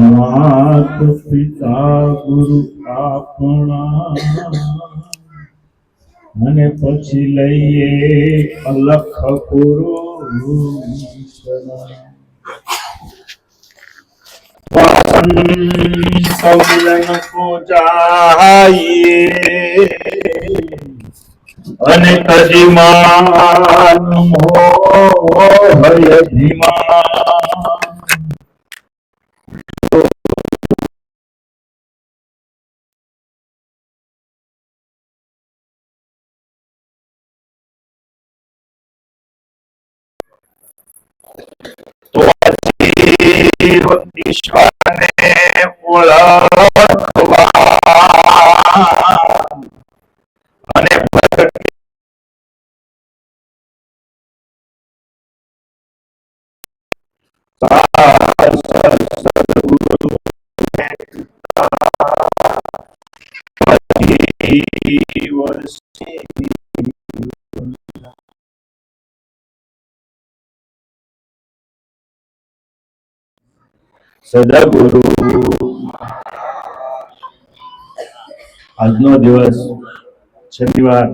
માત પિતા ગુરુ આપણા. અને પછી લઈએ અલખ ગુરુ સૌ કો જાઈએ અને તજીમાન મોહ ધીમા તો પછી સદગુરુ આજનો દિવસ શનિવાર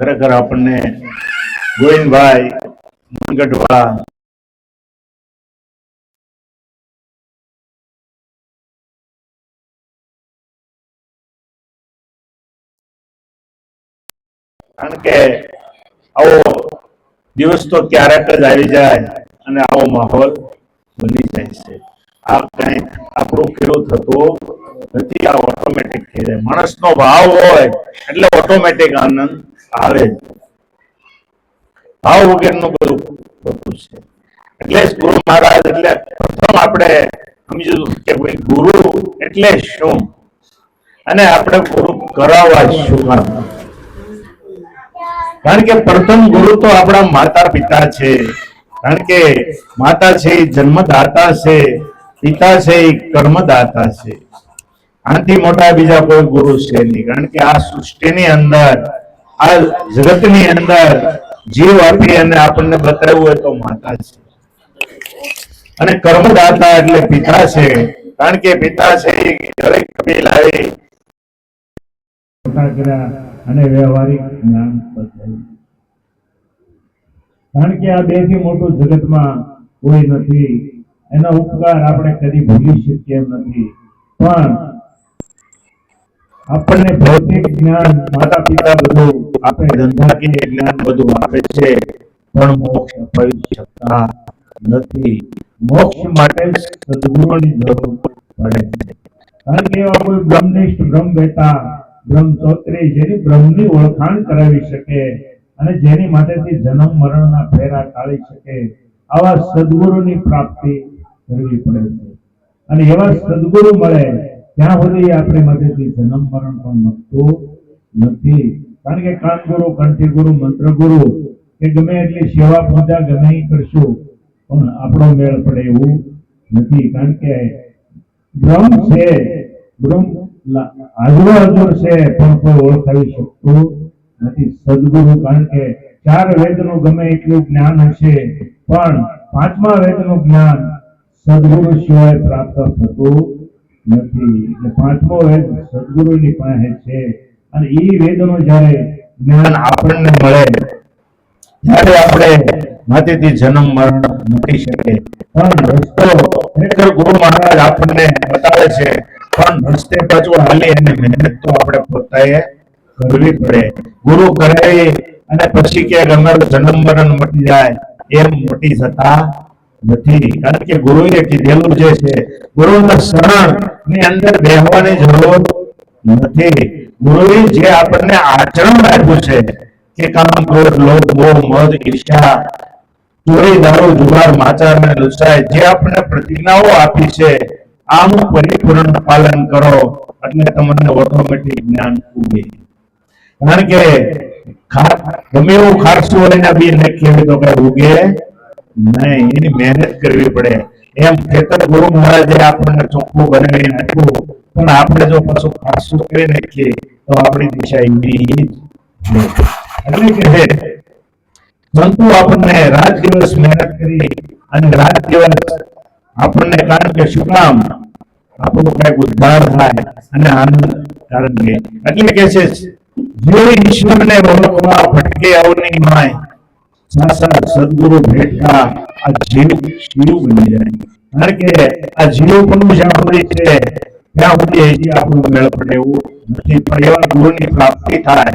ખરેખર આપણને ગોવિંદભાઈ મુનગઢવા કારણ કે આવો દિવસ તો ક્યારેક જ આવી જાય અને આવો માહોલ બની જાય છે. આ કઈ આપણું ખેડૂત થતું નથી, આ ઓટોમેટિક થઈ જાય. માણસનો ભાવ હોય એટલે ઓટોમેટિક આનંદ આવે. જ ભાવ વગેરેનું બધું થતું છે. એટલે જ ગુરુ મહારાજ, એટલે પ્રથમ આપણે સમજ્યું કે ભાઈ ગુરુ એટલે શું? અને આપણે ગુરુ કરાવવા શું કામ? કારણ કે પ્રથમ ગુરુ તો આપણા માતા પિતા છે. કારણ કે માતા છે, એ જન્મદાતા છે, પિતા છે, એ કર્મદાતા છે. આનાથી મોટા બીજા કોઈ ગુરુ છે નહીં. કારણ કે આ સૃષ્ટિની અંદર, આ જગતની અંદર જીવ આપી અને આપણને બતાવ્યું હોય તો માતા છે. અને કર્મદાતા એટલે પિતા છે. કારણ કે પિતા છે દરેક કપિલ આવી અને વ્યવહારિક જ્ઞાન કારણ કે આ બેથી મોટું જગતમાં કોઈ નથી. એનો ઉપકાર આપણે કદી ભૂલી શકીએ નથી. પણ આપણને ભૌતિક જ્ઞાન માતા પિતા બધું આપે ધંધાકીય જ્ઞાન બધું આપે છે. પણ મોક્ષ અપાવી શકતા નથી. મોક્ષ માટે સદગુરુની જરૂર પડે છે. કારણ કે એવા કોઈ બ્રહ્મનિષ્ઠ બ્રહ્મ બેટા બ્રહ્મ ચોત્રી જેની બ્રહ્મની ઓળખાણ કરાવી શકે અને જેની માટેથી જન્મ, મરણના ફેરા ટાળી શકે, આવા સદગુરુની પ્રાપ્તિ કરવી પડે છે. અને એવા સદગુરુ મળે ત્યાં સુધી આપણી માટેથી જન્મ, મરણ પણ મળતું નથી. કારણ કે કાનગુરુ મંત્ર ગુરુ કે ગમે એટલી સેવા પૂજા ગમે કરશું, પણ આપણો મેળ પડે એવું નથી. કારણ કે બ્રહ્મ છે, બ્રહ્મ હાજરો છે પણ કોઈ ઓળખાવી શકતું નથી. સદગુરુ કારણ કે ચાર વેદનું ગમે એટલું જ્ઞાન હશે, પણ પાંચમા વેદનું જ્ઞાન સદગુરુ સિવાય પ્રાપ્ત થતું નથી. એટલે પાંચમો વેદ સદગુરુની પાસે છે અને એ વેદનું જ્યારે જ્ઞાન આપણને મળે, ત્યારે આપણે માતેથી જન્મ મરણ મૂકી શકે પણ રસ્તો ખરેખર ગુરુ મહારાજ આપણને બતાવે છે પણ રસ્તે પાછું હાલી અને મહેનત તો આપણે પોતાએ કરવી પડે. ગુરુ કરાવી અને પછી કે અમારું જન્મ મરણ મટી જાય એમ મટી જતા નથી. કારણ કે ગુરુએ કીધેલું જે છે, ગુરુના શરણની અંદર બેહવાની જરૂર નથી. ગુરુએ જે આપણને આચરણ આપ્યું છે, કે કામ ક્રોધ, લોભ, મોહ, મદ ઈર્ષા ચોરી, દારૂ, જુગાર, માચાર અને લુસાય, જે આપણને પ્રતિજ્ઞાઓ આપી છે આનું પરિપૂર્ણ પાલન કરો એટલે તમને ઓટોમેટિક જ્ઞાન ઉગે. કારણ કે ગમે એવું ખારસું હોય ને બી નાખીએ તો કઈ ઉગે નહીં. એની મહેનત કરવી પડે. એમ ખેતર ગુરુ મહારાજે આપણને ચોખ્ખું બનાવી નાખ્યું પણ આપણે જો પાછું ખારસું કરી નાખીએ તો આપણી દિશા એવી. એટલે કે છે આપણને રાત દિવસ મહેનત કરી અને રાત દિવસ આપણને કારણ કે શું કામ? આપણો કંઈક ઉદ્ધાર થાય અને આનંદ કારણ કે. એટલે કે છે જે ઈશ્વરને ઓળખવા ભટકે આવની માય, સાસા સદગુરુ ભેટતા આ જીવ શિવ બની જાય. કારણ કે આ જીવ પણ જ્યાં છે. ત્યાં સુધી આપણું આપણો મેળ પડે એવું નથી. પણ એવા ગુરુની પ્રાપ્તિ થાય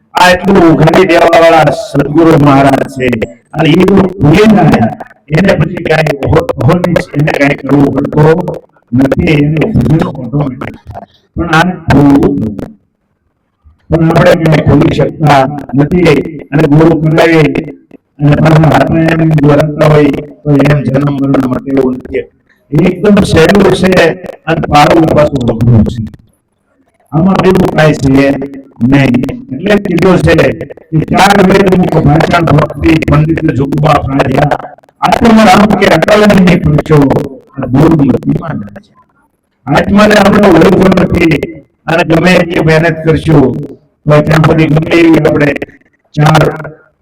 આ એટલું ઉઘાડી દેવા વાળા સદગુરુ મહારાજ છે. અને એ જો ભૂલી જાય એને પછી કઈ એને કઈ કરવું પડતો નથી, એને ભૂલનો ઓટોમેટિક પણ આને ભૂલવું. પણ આપણે એને ખોલી શકતા નથી. અને ગુરુ કરાવી અને પાછા હાથને એમ દોરતા હોય, તો એમ જન્મ મરણ માટે એવું નથી. એકદમ સહેલું છે અને પાડવું પાછું અઘરું છે. આમાં એવું કાંઈ છે નહીં. એટલે કીધો છે કે ચાર વેદ મુખ ભાષણ ભક્તિ પંડિત જોગવા પ્રાધ્યા આત્મા રામ કે અટલ નહીં પૂછો દૂરની વિમાન છે. આત્માને આપણે ઓળખવું નથી. અને ગમે એટલી મહેનત કરશું, તો ત્યાં સુધી ગમે એવી આપણે ચાર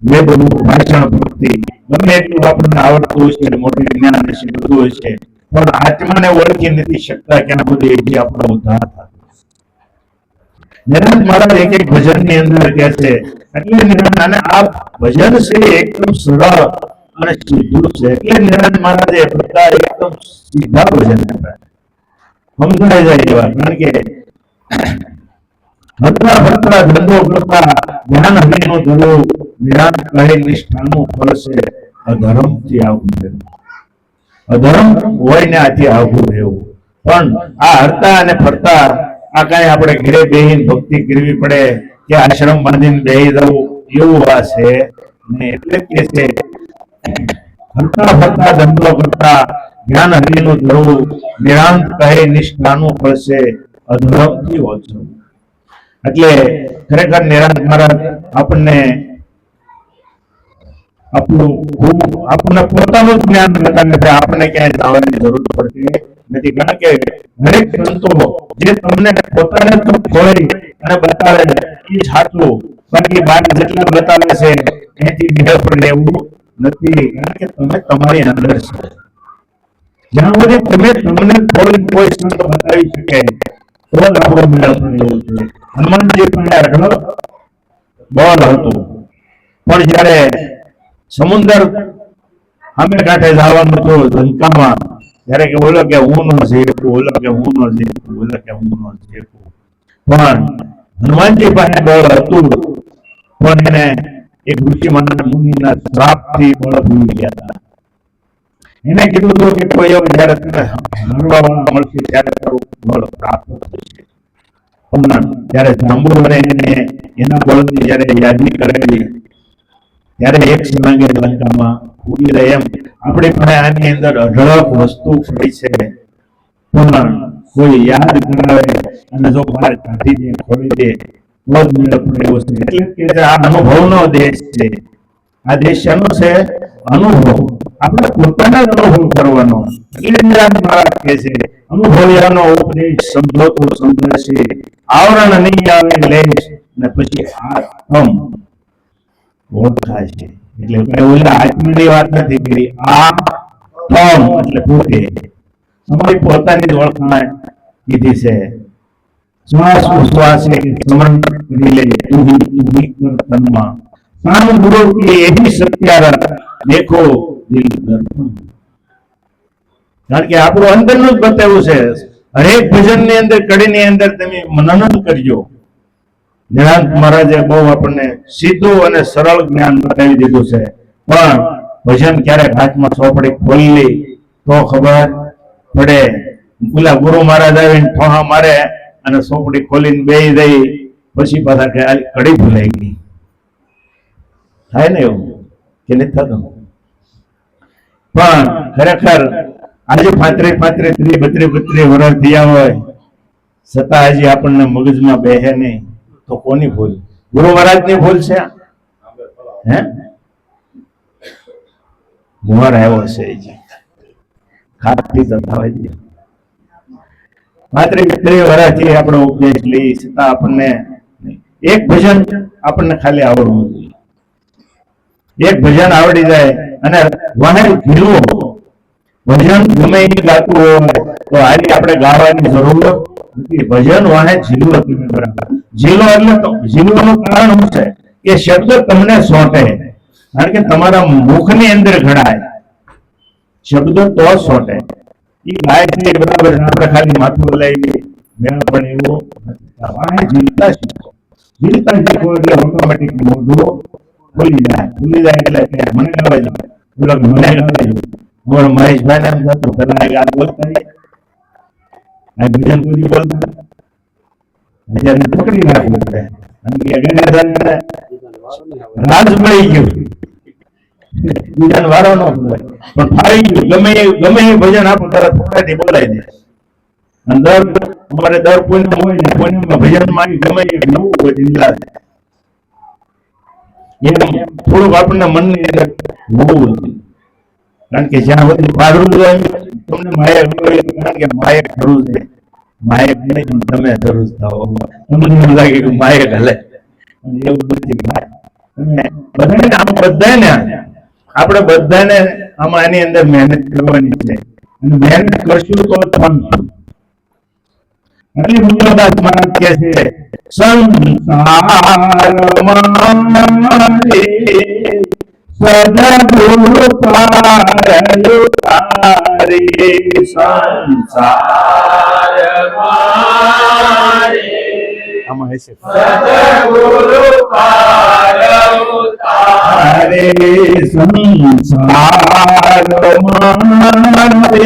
વેદનું ભાષણ ભક્તિ, ગમે એટલું આપણને આવડતું હશે મોટી જ્ઞાન હશે, બધું હશે પણ આત્માને ઓળખી નથી શકતા કે આ બધું હજી આપણો ઉદ્ધાર થાય. નિરંત મહારાજ એક એક ભજનની અંદર કે છે અને આ ભજન છે એકદમ સરળ અને સીધું છે. એટલે નિરંત મહારાજે બધા એકદમ સીધા ભજન સમજાય જાય એવા, કારણ કે ભરતા ભરતા ધંધો, કરતા જ્ઞાન હરિનું ધરું નિરાંત કહે નિષ્ઠાનું ફળ છે. અધર્મથી આવું રહેવું અધર્મ હોય ને આથી આવું રહેવું. પણ આ હરતા અને ફરતા આ કાંઈ આપણે ઘરે બેહીને ભક્તિ કરવી પડે કે આશ્રમ બાંધીને બેહી જવું એવું આ છે. ને એટલે કે છે, ફરતા ફરતા, ધંધો કરતા જ્ઞાન હરિનું ધરવું નિરાંત કહે નિષ્ઠાનું ફળ છે અધર્મથી ઓછું. એટલે ખરેખર નિરાંત મહારાજ આપણને આપણું ખૂબ, આપણને પોતાનું જ્ઞાન રહેતા નથી આપણને ક્યાંય જવાની જરૂર પડતી નથી. કારણ કે દરેક સંતો જે તમને પોતાને તો ખોઈ અને બતાવે એ સાચું. બાકી બાર જેટલા બતાવે છે, એથી પડે એવું નથી. કારણ કે તમે તમારી અંદર છો. જ્યાં સુધી તમે તમને કોઈ કોઈ સંતો બતાવી શકે, તો આપણો મેળ એવું છે. હનુમાનજી પણ અઢળક બળ હતું. પણ જ્યારે સમુદ્ર અમે કાંઠે જવાનું હતું લંકામાં ત્યારે કે બોલો કે હું નો શીખું બોલો કે હું નો શીખું બોલો કે હું નો શીખું પણ હનુમાનજી પાસે બળ હતું. પણ એને એ ઋષિમાના મુનિના શ્રાપથી બળ ભૂલી ગયા હતા. એને કીધું હતું કે કોઈ એવું જયારે તને હરવા મળશે ત્યારે તારું બળ પ્રાપ્ત થશે. પણ જ્યારે જાંબુવરે એને એના બળની જ્યારે યાદની કરેલી, ત્યારે એક સળંગે લંકામાં રહે એમ. આપણી પાસે આની અંદર અઢળક વસ્તુ પડી છે. પણ કોઈ યાદ કરાવે અને જો બહાર કાઢી દે ખોલી દે આ આ અનુભવ. આપણે પોતાના જ અનુભવ કરવાનો. એટલે મહારાજ કહે છે, અનુભવ્યાનો ઉપદેશ સમજો સમજાશે આવરણ નહીં આવે, લેશ. પછી આત્મ ઓળખાય છે. એટલે કોઈ આત્મની વાત નથી કરી. આ તમ એટલે પોતે. તમારી પોતાની જ કીધી છે. શ્વાસ ઉશ્વાસ સ્મરણ કરી લે તુહી તુહી તનમાં. સામ ગુરુ કે એહી સત્યારત દેખો દિલ દર્પણ કારણ કે આપણું અંદરનું જ બતાવ્યું છે. હરેક ભજનની અંદર કડી ની અંદર તમે મનન કરજો. નિરાંત મહારાજે બહુ આપણને સીધું અને સરળ જ્ઞાન બતાવી દીધું છે. પણ ભજન ક્યારેક હાથમાં ચોપડી ખોલી તો ખબર પડે. પેલા ગુરુ મહારાજ આવીને ઠોહા મારે અને ચોપડી ખોલીને બેહી દઈ પછી પાછા કે કડી ભૂલાઈ ગઈ. થાય ને એવું? કે નથી થતું? પણ ખરેખર આજે પાંત્રી પાંત્રી ત્રી બત્રી બત્રી વર્ષ થયા હોય. છતાં હજી આપણને મગજમાં બેહે નહીં. તો કોની ભૂલ? ગુરુ મહારાજની ભૂલ છે? હે? મુહાર આવ્યો છે હજી ખાતી તો માત્ર ત્રીસ વર્ષથી આપણે ઉપદેશ લઈ છતાં આપણને એક ભજન આપણને ખાલી આવડવું જોઈએ. એક ભજન આવડી જાય અને વહેલ ઝીલવો ભજન ગમે એ ગાતું હોય તો આની આપણે ગાવાની જરૂર નથી. ભજન તમે બરાબર. ઝીલો એટલે તો ઝીલવાનું કારણ શું છે? કે શબ્દ તમને સોંટે. કારણ કે તમારા મુખની અંદર ઘડાય. શબ્દ તો સોટે. એ ગાય છે બરાબર આપણે ખાલી માથું હલાવી મેં પણ એવો વાહે ઝીલતા શીખો. ઝીલતા શીખો એટલે ઓટોમેટિક મોઢું ખુલી જાય. ખુલી જાય એટલે મને ગાવા જાય મને ગાવા જાય મહેશભાઈ ને એમ થતું પેલા એક બોલતા નહીં. બીજા કોઈ બોલતા ભજન પકડી નાખવું પડે. અને ગયું. બીજાને ગમે ગમે એ ભજન આપણે તરત પકડાથી બોલાવી દે. અને દર અમારે દર પૂનમ હોય ને પૂનમમાં ભજનમાં ગમે એ નવું હોય લાવે એમ થોડુંક આપણને મનની અંદર કારણ કે જ્યાં સુધી પાડવું હોય, તમને માયક હોય, કારણ કે માયક જરૂર છે. માયક નહીં તમે જરૂર થાઓ. તમને એમ લાગે કે માયક હલે એવું નથી બધાને આમ બધાને આપણે બધાને આમાં એની અંદર મહેનત કરવાની છે. અને મહેનત કરશું તો થવાનું એટલે છે સદગુરુ પારયો તારે સંસાર આમાં હશે તારે સંસારમાં રે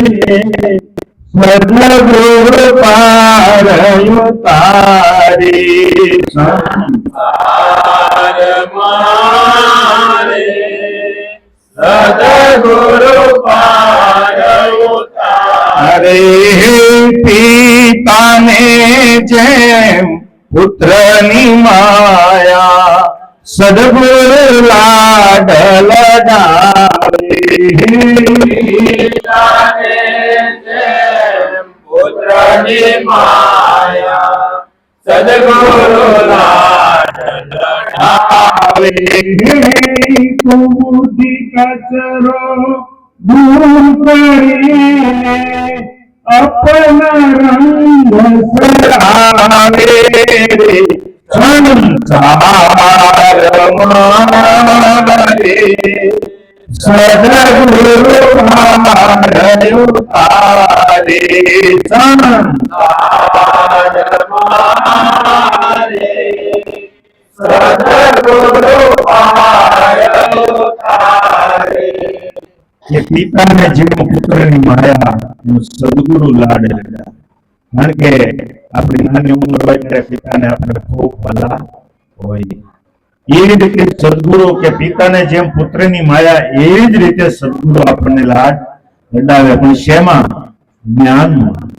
સદગુરુ પારયો તારે સંસાર અરે પિતાને જેમ પુત્રની માયા સદગુરુ લાડ લડાવે માયા સદગુરુ લાડ બુદ્ધિ કચરો દૂર કરીને અપના રંગ સરાવે રે સંસારમાં રે સદગુરુ મારયો તારે સંસાર કે પિતાને જેમ પુત્રની માયા સદગુરુ લાડ કારણ કે આપણી નાની ઉંમર હોય ત્યારે પિતાને આપણે ખૂબ ભલા હોય એવી રીતે સદગુરુ કે પિતાને જેમ પુત્રની માયા એવી જ રીતે સદગુરુ આપણને લાડ લડાવે. પણ શેમાં? જ્ઞાનમાં.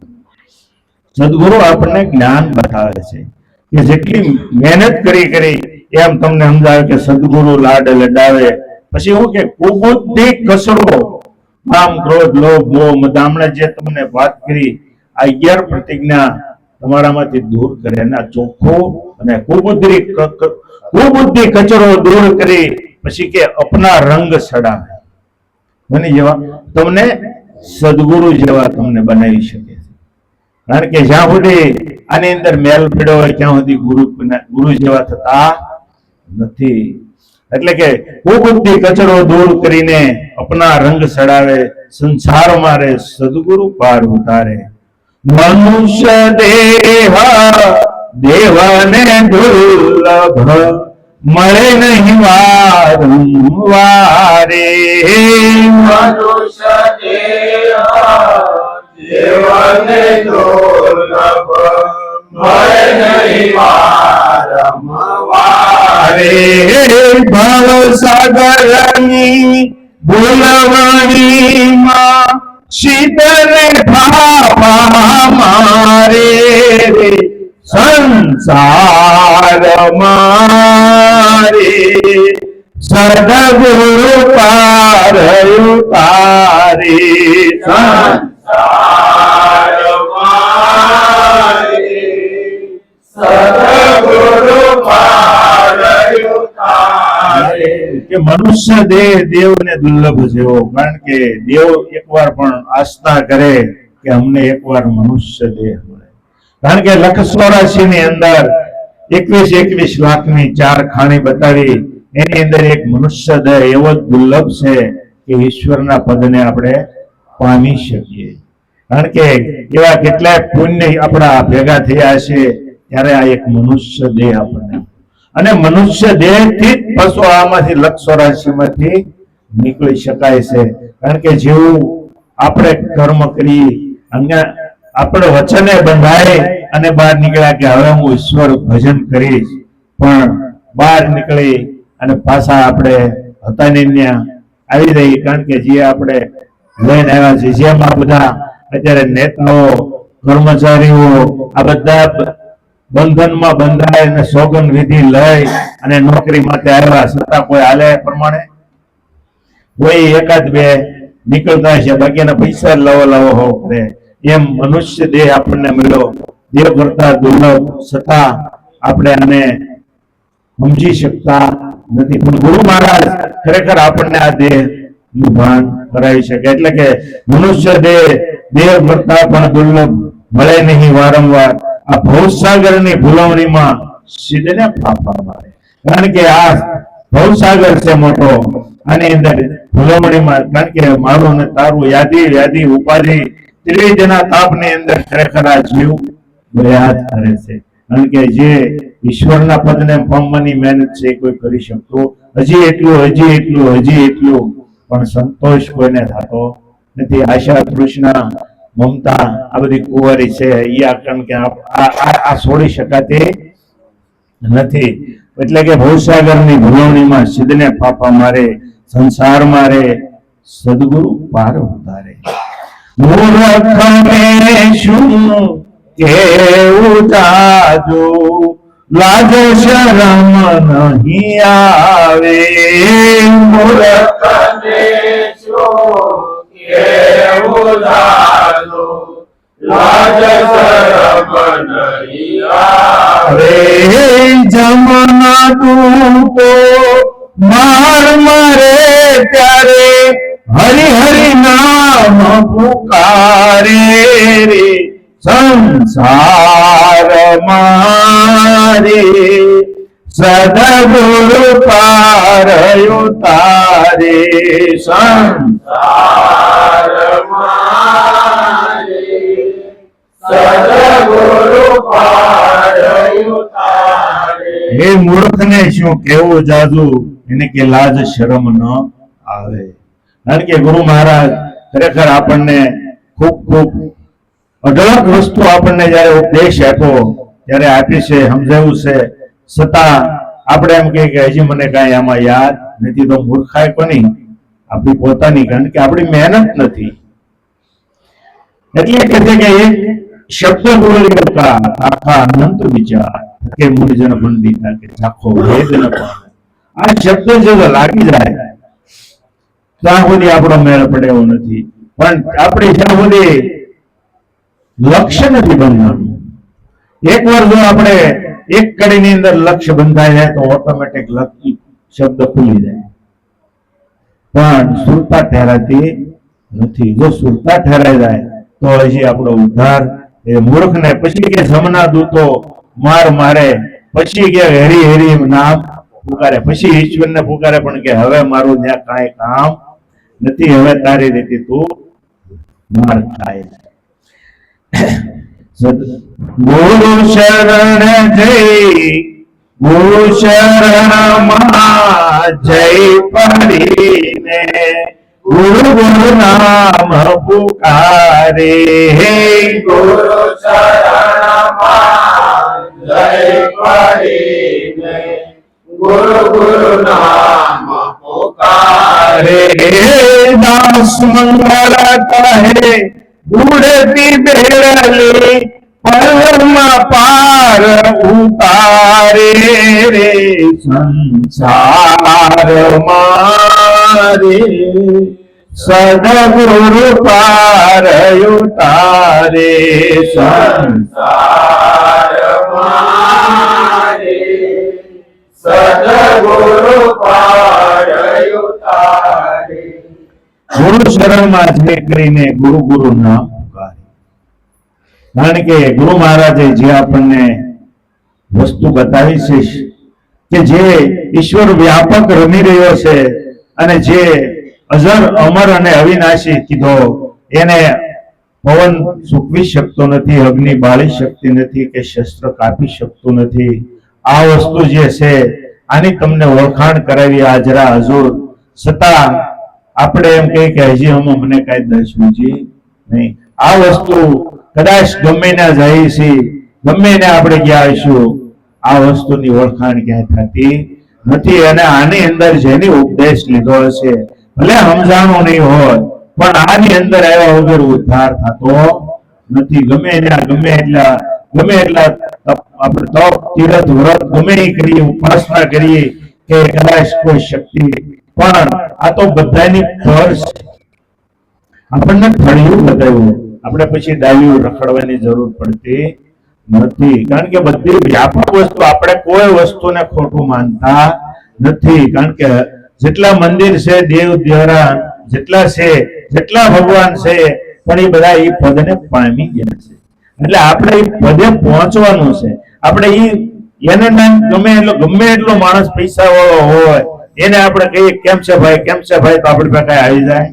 સદગુરુ આપણને જ્ઞાન બતાવે છે. કે જેટલી મહેનત કરી કરી, એમ તમને સમજાવે કે સદગુરુ લાડ લડાવે પછી હું કે, કુબુદ્ધિ કસરો કામ ક્રોધ, લોભ, મોહ મદામણે જે તમને વાત કરી, આ અગિયાર પ્રતિજ્ઞા તમારામાંથી દૂર કરે. અને ચોખ્ખો અને કુબુદ્ધિ કુબુદ્ધિ કચરો દૂર કરી, પછી કે અપના રંગ સડાવે. બની જેવા. તમને સદગુરુ જેવા તમને બનાવી શકે કારણ કે જ્યાં સુધી આની અંદર મેલ પીડ્યો હોય, ત્યાં સુધી ગુરુ ગુરુ જેવા થતા નથી. એટલે કે કુબુદ્ધિ કચરો દૂર કરીને અપના રંગ સડાવે, સંસાર મારે સદગુરુ પાર ઉતારે. મનુષ્ય દેહ, દેવને દુર્લભ, મળે નહીં વારંવારે મનુષ્ય દેહ દેવને દુર્લભ મળે નહીં વારંવાર અરે ભવ સાગરની ભૂલવાણીમાં શીતલ ભાવા મારે રે સંસાર મારે સદગુરુ પાર તારે સંસાર. કે મનુષ્ય દેહ દેવને દુર્લભ જેવો કારણ કે દેવ એકવાર પણ આસ્થા કરે કે અમને એકવાર મનુષ્ય દેહ મળે. કારણ કે લખની અંદર એકવીસ એકવીસ લાખની ચાર ખાણી બતાવી એની અંદર એક મનુષ્ય દેહ એવો જ દુર્લભ છે કે ઈશ્વરના પદને આપણે પામી શકીએ. કારણ કે એવા કેટલાય પુણ્ય આપણા ભેગા થયા છે, ત્યારે આ એક મનુષ્ય દેહ આપણને અને મનુષ્ય દેહથી પશુ આમાંથી લક્ષ રાશિમાંથી નીકળી શકાય છે. કારણ કે જેવું આપણે કર્મ કરી આપણે વચને બંધાય અને બહાર નીકળ્યા કે હવે હું ઈશ્વર ભજન કરીશ, પણ બહાર નીકળી અને પાછા આપણે હતાની આવી રહી. કારણ કે જે આપણે લઈને આવ્યા છે જેમ બધા અત્યારે નેતાઓ, કર્મચારીઓ, આ બધા બંધનમાં બંધાય અને સોગન વિધિ લઈ અને નોકરી માટે આવ્યા. છતાં કોઈ હાલે પ્રમાણે? કોઈ એકાદ બે નીકળતા છે બાકીના પૈસા લવો લવો, હો, કરે. એમ મનુષ્ય દેહ આપણને મળ્યો. દેહ કરતા દુર્લભ. છતાં આપણે આને સમજી શકતા નથી. પણ ગુરુ મહારાજ ખરેખર આપણને આ દેહનું ભાન કરાવી શકે. એટલે કે મનુષ્ય દેહ દેહ કરતા પણ દુર્લભ. મળે નહીં વારંવાર. આ ભવસાગરની ભૂલવણીમાં સીધને ફાફા મારે. કારણ કે આ ભવસાગર છે મોટો અને અંદર ભૂલવણીમાં, કારણ કે મારું ને તારું યાદી યાદી, ઉપાધિ ત્રિવેદના તાપની અંદર ખરેખર આ જીવ પ્રયાસ કરે છે. કારણ કે જે ઈશ્વરના પદને પામવાની મહેનત છે કોઈ કરી શકતું હજી એટલું હજી એટલું હજી એટલું, પણ સંતોષ કોઈને થતો નથી. આશા તૃષ્ણા મમતા, આ બધી કુંવારી છે એ આ કારણ કે આ- છોડી શકાતી નથી. એટલે કે ભવસાગરની ભૂલવણીમાં સિદ્ધને ફાફા મારે, સંસાર મારે, સદગુરુ પાર ઉતારે. મૂર્ખને શું? કે ઉતાજો. લાજ શરમ નહીં આવે. મૂર્ખ શું? જાણો? લાજ શરમ નહીં આવે. જમના દૂતો માર મારે ત્યારે હરિ હરિ નામ પુકારે રે સંસાર મારે સદગુરુ પાર તારે સંસાર એ મૂર્ખને શું કેવું જાદુ એને કે લાજ શરમ ન આવે. કારણ કે ગુરુ મહારાજ ખરેખર આપણને ખૂબ ખૂબ અઢળક વસ્તુ આપણને જયારે ઉપદેશ આપ્યો, ત્યારે આપી છે સમજાવ્યું છે. છતાં આપણે એમ કહીએ કે હજી મને કાંઈ આમાં યાદ નથી, તો મૂર્ખાય કોની? આપણી પોતાની, કારણ કે આપણી મહેનત નથી. એટલે કે છે કે શબ્દ બોલી કરતા આખા અનંત વિચાર કે મુનિજન પંડિતા કે આખો વેદ ન આ શબ્દ જો લાગી જાય, ત્યાં સુધી આપણો મેળ પડે એવો નથી. પણ આપણે જ્યાં સુધી લક્ષ્ય નથી બંધાનું એકવાર જો આપણે એક કડીની અંદર લક્ષ્ય બંધાઈ જાય તો ઓટોમેટિક શબ્દ ખુલી જાય. પણ સુરતા ઠેરાતી નથી. જો સુરતા ઠેરાઈ જાય તો હજી આપણો ઉદ્ધાર. એ મૂર્ખને પછી કે જમના દૂતો માર મારે, પછી કે હેરી હેરી એમ નામ પુકારે. પછી ઈશ્વરને પુકારે પણ કે હવે મારું ત્યાં કાંઈ કામ નથી, હવે તારી રીતે તું માર ખાય ગુરુ શરણ જય ગુરુ શરણમાં જય પડીને ગુરુ ગુરુ નામ પુકારે હે ગુરુ શરણમાં જય પડીને ગુરુ ગુરુ નામ પુકારે રે દાસ મંગળ કહે બુડતી બેડલી પલમાં પાર ઉતારે રે સંસાર મારે. સદગુરુ પાર તારે. સંસાર મારે. સદગુરુ પાડ્યું તારે. ગુરુ શરણમાં જે કરીને ગુરુ ગુરુ ના પુકારે. કારણ કે ગુરુ મહારાજે જે આપણને વસ્તુ બતાવી છે કે જે ઈશ્વર વ્યાપક રમી રહ્યો છે અને જે અજર અમર અને અવિનાશી કીધો, એને પવન સૂકવી શકતો નથી, અગ્નિ બાળી શકતી નથી કે શસ્ત્ર કાપી શકતું નથી. આ વસ્તુ જે છે, આની તમને ઓળખાણ કરાવી આજરા હજુર છતાં આપણે એમ કહી કે હજી આમાં મને કાંઈ દર્શનજી નહીં. આ વસ્તુ કદાચ ગમે ના જાય છે, ગમે ને આપણે ગયા આવીશું આ વસ્તુની ઓળખાણ ક્યાંય થતી નથી અને આની અંદર જેની ઉપદેશ લીધો છે, ભલે સમજાણું નહીં હોય, પણ આની અંદર આવ્યા વગર ઉદ્ધાર થતો નથી. ગમે એના ગમે એટલા ગમે એટલા આપણે તપ, તીરથ, વ્રત, ગમે એ કરીએ, ઉપાસના કરીએ કે કદાચ કોઈ શક્તિ. પણ આ તો બધાની ફર આપણને ફળિયું બતાવ્યું. આપણે પછી ડાયું રખડવાની જરૂર પડતી નથી. કારણ કે બધી વ્યાપક વસ્તુ આપણે કોઈ વસ્તુને ખોટું માનતા નથી. કારણ કે જેટલા મંદિર છે, દેવ દેવરા જેટલા છે, જેટલા ભગવાન છે, પણ એ બધા એ પદને પામી ગયા છે. એટલે આપણે એ પદે પહોંચવાનું છે. આપણે એ એને ગમે એટલો ગમે એટલો માણસ પૈસા વાળો હોય, એને આપણે કહીએ, કેમ છે ભાઈ, કેમ છે ભાઈ? તો આપણી પાસે આવી જાય.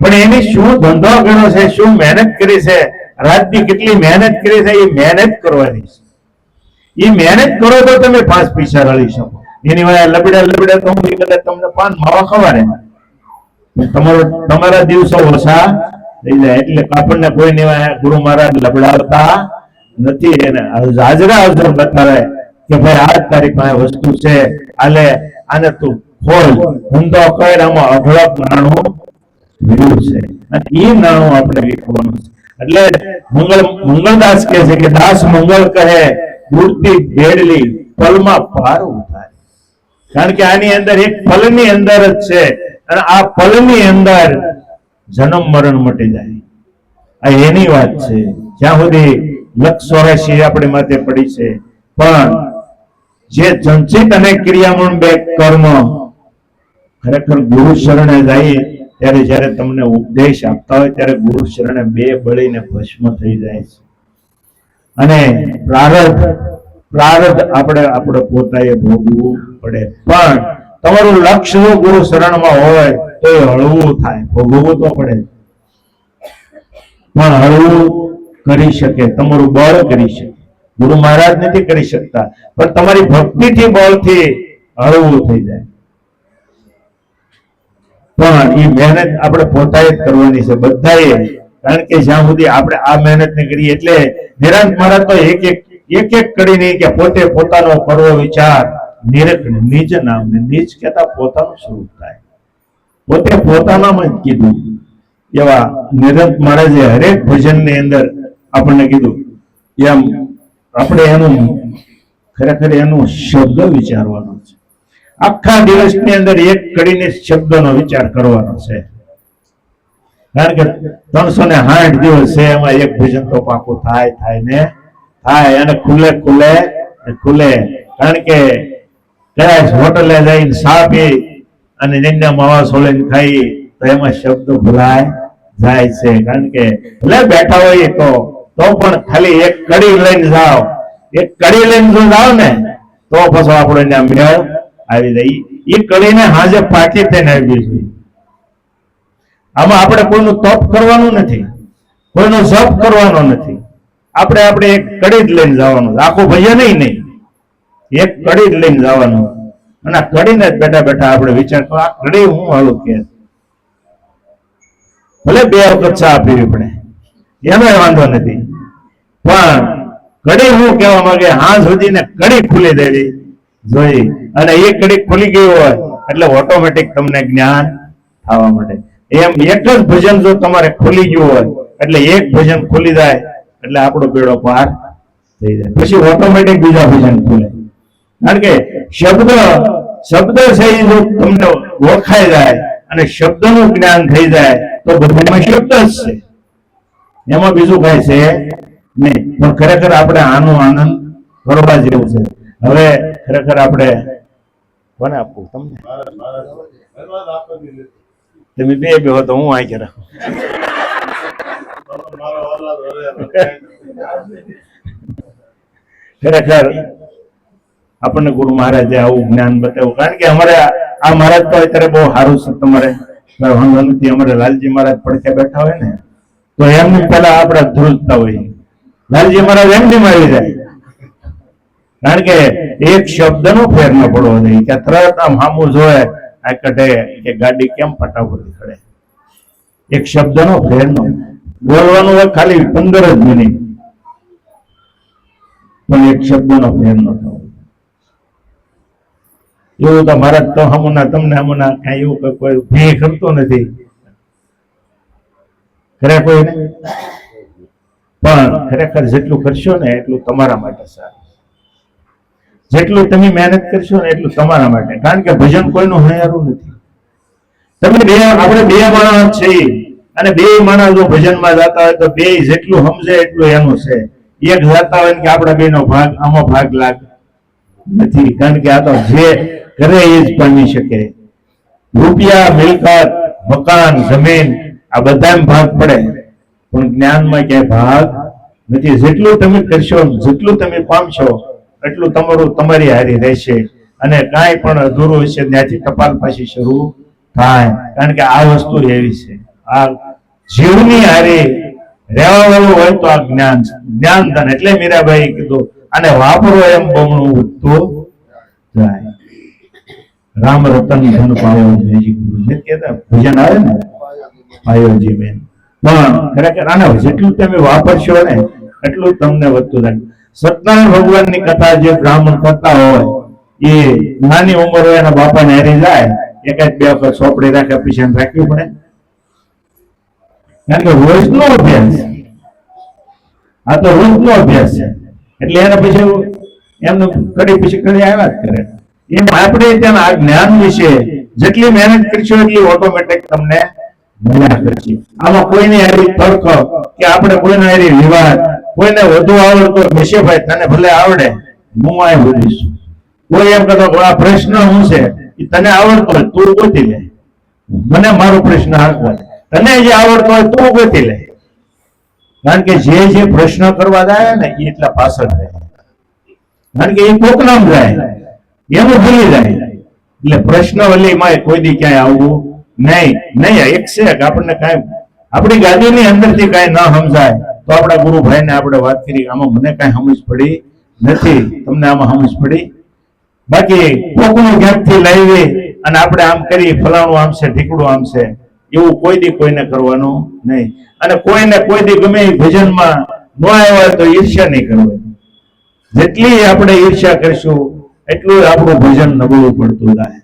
પણ એની શું ધંધો કર્યો છે, શું મહેનત કરી છે રાતની કેટલી મહેનત કરી છે, એ મહેનત કરવાની છે. એ મહેનત કરો તો તમે પાંચ પૈસા રળી શકો. એની વાય લબડે લબડે તો હું કદાચ તમને પાન માવા ખવાડે. તમારો તમારા દિવસો ઓછા થઈ જાય. એટલે આપણને કોઈ નહીં ગુરુ મહારાજ લબડાવતા નથી. એને હાજરા હાજર બતાવે કે ભાઈ, આ તારી પાસે વસ્તુ છે. આલે, આને તું ખોલ. ધંધો કર આમાં અઢળક નાણું વિરુદ્ધ છે. અને એ નાણું આપણે વેચવાનું છે. એટલે મંગળ મંગળદાસ કહે છે કે દાસ મંગળ કહે, મૂર્તિ ભેડલી ફલમાં ભાર ઉતારે. કારણ કે આની અંદર એક ફલની અંદર જ છે અને આ ફલની અંદર જન્મ મરણ મટી જાય. આ એની વાત છે. જ્યાં સુધી લક્ષ ચોરાશી આપણી માથે પડી છે. પણ જે જંચિત અને ક્રિયામણ બે કર્મ ખરેખર ગુરુ શરણે જઈએ ત્યારે જ્યારે તમને ઉપદેશ આપતા હોય ત્યારે ગુરુ શરણે બે બળીને ભસ્મ થઈ જાય છે. અને પ્રારબ્ધ પ્રારબ્ધ આપણે આપણે પોતાએ ભોગવવું પડે. પણ તમારું લક્ષ્ય ગુરુ શરણમાં હોય તો એ હળવું થાય. ભોગવવું તો પડે પણ હળવું કરી શકે, તમારું બળ કરી શકે. ગુરુ મહારાજ નથી કરી શકતા, પણ તમારી ભક્તિથી બળથી હળવું થઈ જાય. પણ એ મહેનત આપણે પોતાએ જ કરવાની છે, બધાએ. કારણ કે જ્યાં સુધી આપણે આ મહેનત ને કરીએ એટલે નિરાંત મહારાજ તો એક એક એક એક કરીને કે પોતે પોતાનો કરવો વિચાર. નિરખ નિજ નામ ને નિજ કહેતા પોતાનું સ્વરૂપ થાય. પોતે પોતાનામાં જ કીધું. એવા નિરંત મહારાજે હરેક ભજનની અંદર આપણને કીધું. એમ આપણે એનું ખરેખર એનું શબ્દ વિચારવાનો છે. આખા દિવસની અંદર એક કડીને શબ્દનો વિચાર કરવાનો છે. કારણ કે ત્રણસો ને સાઠ દિવસ છે, એમાં એક ભજન તો પાકું થાય થાય ને, થાય અને ખુલે ખુલે ખુલે. કારણ કે કદાચ હોટલે જઈને સા પી અને નિંદા માવા સોલીને ખાઈ, તો એમાં શબ્દ ભૂલાય જાય છે. કારણ કે ભલે બેઠા હોય તો તો પણ ખાલી એક કડી લઈને જાઓ. એક કડી લઈને જો જાઓ ને, તો પછી આપણો ત્યાં મેળ આવી જાય એ કળીને હાજે પાકી થઈને આવી જોઈએ આમાં આપણે કોઈનું તપ કરવાનું નથી. કોઈનો જપ કરવાનો નથી. આપણે આપણે એક કડી જ લઈને જવાનું. આખું ભજન નહીં નહીં. એક કડી જ લઈને જવાનું. અને આ કડીને જ બેઠા બેઠા આપણે વિચાર આ કડી હું હાલું કે? ભલે બે વખત ચા પીવી પડે. એનો વાંધો નથી. પણ કડી હું કહેવા માંગે હા સુધી ને કડી ખુલી દેવી. જોઈ. અને એ કડી ખુલી ગઈ હોય, એટલે ઓટોમેટિક તમને જ્ઞાન થવા માટે એમ એક જ ભજન જો તમારે ખુલી ગયું હોય, એટલે એક ભજન ખોલી જાય, એટલે આપણો બેડો પાર થઈ જાય. પછી ઓટોમેટિક બીજા ભજન ખુલે. કારણ કે શબ્દ શબ્દ છે એ જો તમને ઓળખાઈ જાય અને શબ્દનું જ્ઞાન થઈ જાય, તો બધામાં શબ્દ જ છે. એમાં બીજું કઈ છે નહીં. પણ ખરેખર આપણે આનો આનંદ કરવા જેવું છે. હવે ખરેખર આપણે કોને આપવું તમને? તમે બે બે હો તો હું આઈ રાખું ખરેખર આપણને ગુરુ મહારાજે આવું જ્ઞાન બતાવ્યું. કારણ કે અમારે આ મહારાજ તો અત્યારે બહુ સારું છે તમારે. હનુમાનથી અમારે લાલજી મહારાજ પડખે બેઠા હોય ને, તો એમની પેલા આપણે ધ્રુજતા હોઈએ લાલજી મહારાજ એમની મારી જાય. કારણ કે એક શબ્દનો ફેર ન પડવો જોઈએ. કે તરત આમ હામું જોયે આ કઢે, કે ગાડી કેમ ફટાફટ ખડે એક શબ્દનો ફેર ન બોલવાનું હોય ખાલી પંદર જ મિનિટ. પણ એક શબ્દનો ફેર ન થવો એવું તો મારા તો હમુના, તમને હમુના કાંઈ એવું કોઈ ભે કરતો નથી. ખરે કોઈ? પણ ખરેખર જેટલું કરશો ને એટલું તમારા માટે સારું. જેટલું તમે મહેનત કરશો ને એટલું તમારા માટે. કારણ કે ભજન કોઈનું હણિયારું નથી. તમે બે, આપણે બે માણસ છીએ. અને બે માણસ જો ભજનમાં જતા હોય તો બે જેટલું સમજે એટલું એનું છે. એક જતા હોય કે આપણા બે ભાગ, આમાં ભાગ લાગ નથી. કારણ કે આ તો જે કરે એ જ પામી શકે. રૂપિયા, મિલકત, મકાન, જમીન, આ બધામાં ભાગ પડે. પણ જ્ઞાનમાં ક્યાંય ભાગ નથી. જેટલું તમે કરશો જેટલું તમે પામશો એટલું તમારું તમારી હારી રહેશે. અને કાંઈ પણ અધૂરું હશે, ત્યાંથી ટપાલ પાછી શરૂ થાય. કારણ કે આ વસ્તુ એવી છે. આ જીવની હારે રહેવા વાળું હોય તો આ જ્ઞાન છે. જ્ઞાન ધન એટલે મીરાબાઈ કીધું અને વાપરો એમ બમણું ઉઠતું જાય. રામ રતન ધન પાયો જયજી ગુરુ. કહેતા, ભજન આવે ને? પાયોજી બેન પણ ખરેખર આને જેટલું તમે વાપરશો ને, એટલું તમને વધતું થાય સત્યનારાયણ ભગવાનની કથા જે બ્રાહ્મણ કરતા હોય, એ નાની ઉંમર હોય એના બાપાને હેરી જાય એકાદ બે વખત સોપડી રાખે, પછી રાખવી પડે. કારણ કે રોજનો અભ્યાસ. આ તો રોજનો અભ્યાસ છે. એટલે એના પછી એમનું કડી પછી કડી આવ્યા જ કરે. એમ આપણે ત્યાં આ જ્ઞાન વિશે જેટલી મહેનત કરશો એટલી ઓટોમેટિક તમને આમાં કોઈને હારી તર્ક કે આપણે કોઈને હારી વિવાદ, કોઈને વધુ આવડતો મેશેભાઈ તને ભલે આવડે, હું આ બોલીશ કોઈ એમ કહેતો આ પ્રશ્ન શું છે? એ તને આવડતો હોય, તું ગોતી લે. મને મારો પ્રશ્ન હાંકવા. તને જે આવડતો હોય, તું ગોતી લે. કારણ કે જે જે પ્રશ્ન કરવા જાય ને એ એટલા પાછળ રહે. કારણ કે એ કોકનામ જાય. એમ ભૂલી જાય. એટલે પ્રશ્ન વલી માં કોઈ દી ક્યાંય આવવું નહીં નહીં એક છે કે આપણને કાંઈ આપણી ગાદીની અંદરથી કાંઈ ન સમજાય, તો આપણા ગુરુભાઈને આપણે વાત કરી, આમાં મને કાંઈ સમજ પડી નથી, તમને આમાં સમજ પડી? બાકી કોકનું ક્યાંકથી લાવી અને આપણે આમ કરી, ફલાણું આમ છે, ઢીકડું આમ છે, એવું કોઈ દી કોઈને કરવાનું નહીં. અને કોઈને કોઈ દી ગમે ભજનમાં ન આવ્યા તો ઈર્ષ્યા નહીં કરવાની. જેટલી આપણે ઈર્ષ્યા કરશું, એટલું આપણું ભજન નબળું પડતું જાય.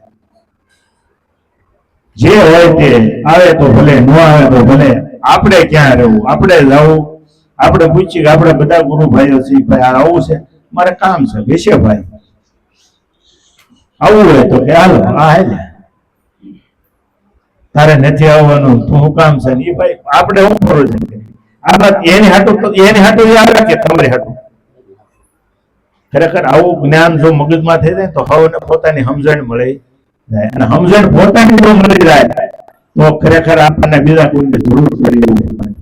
જે હોય તે આવે તો ભલે, ન આવે તો ભલે. આપણે ક્યાં રહેવું? આપણે જવું. આપણે પૂછીએ કે આપણે બધા ગુરુ ભાઈઓ છીએ, ભાઈ, આ આવું છે. મારે કામ છે વિશે ભાઈ. આવું હોય તો કે હાલો, આ હે તારે નથી આવવાનું, તું શું કામ છે એ ભાઈ, આપણે શું કરો છે? આ વાત એની હાટું તો, એની હાટું યાદ રાખે, તમારી હાટું. ખરેખર આવું જ્ઞાન જો મગજમાં થઈ જાય તો હવે પોતાની સમજણ મળી. જાય અને સમજણ પોતાની જો મળી જાય તો ખરેખર આપણને બીજા કોઈને જરૂર પડી એવું નથી.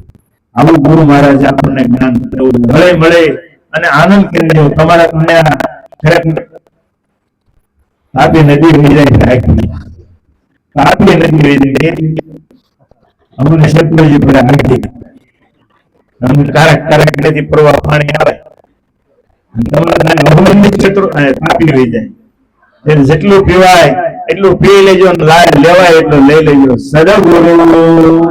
આવું ગુરુ મહારાજ આપણને જ્ઞાન એવું મળે મળે અને આનંદ કરી દેવો તમારા કન્યા ખરેખર તાપી નદી વહી જાય રાખી તાપી નદી વહી જાય. અમને સતલજી પર રાખી અમને કારક કારક નદી પ્રવાહ પાણી આવે. તમારા અભિનંદિત અ, તાપી વહી જાય. એટલે જેટલું પીવાય એટલું પી લેજો લાય લેવાય એટલું લઈ લેજો. સદગુરુ.